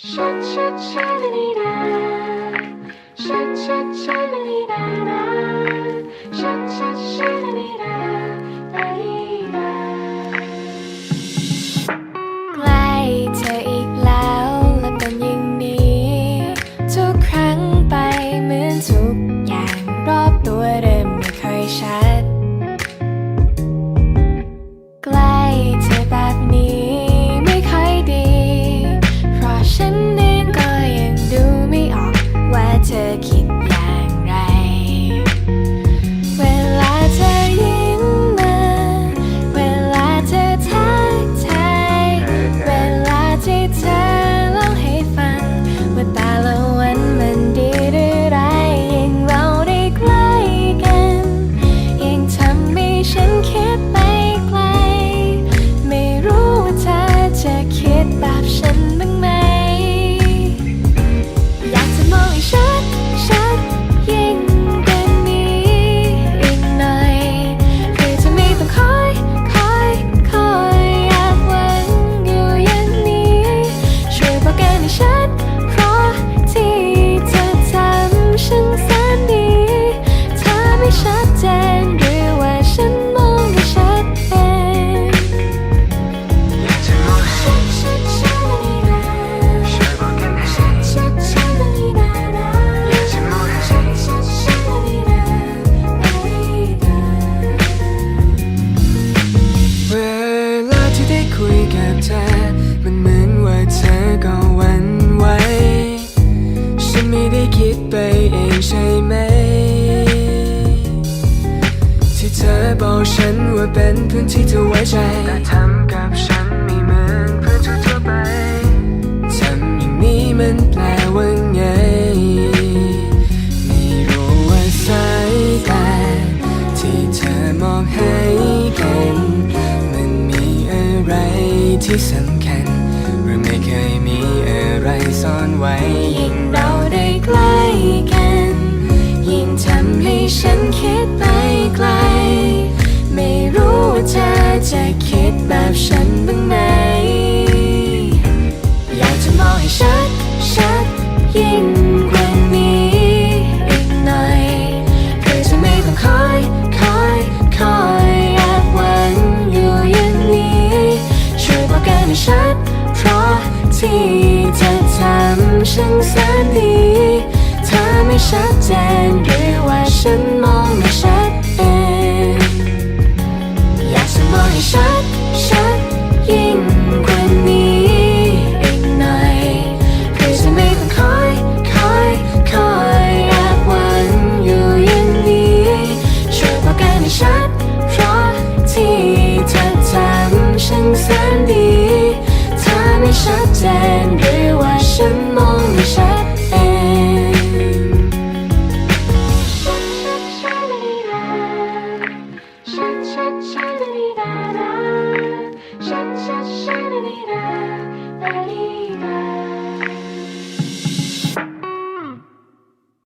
Shut, shut, sha sha นที่เธอไว้ใจแต่ทำกับฉันไม่เหมือนเพื่อนทั่วไปทำอย่างนี้มันแปลว่าไง ไม่รู้ว่าสายตาที่เธอมองให้กัน มันมีอะไรที่สำคัญหรือไม่เคยมีอะไรซ่อนไว้ยิ่งเราได้ใกล้ แบฉันบ้างไหมอยากจะมองให้ชัดชัดยิ่งกว่านี้อีกหน่อยเพื่อจะไม่ต้องคอยคอยคอยแอบหวังอยู่อย่างนี้ช่วยบอกกันให้ชัดเพราะที่จะทำฉันแสนดีเธอไม่ชัดเจนหรือว่าฉันมองไม่ชัดเองอยากจะมองให้ชัด ชัดเจนหรือว่าฉันมองไม่ชัดเองชัด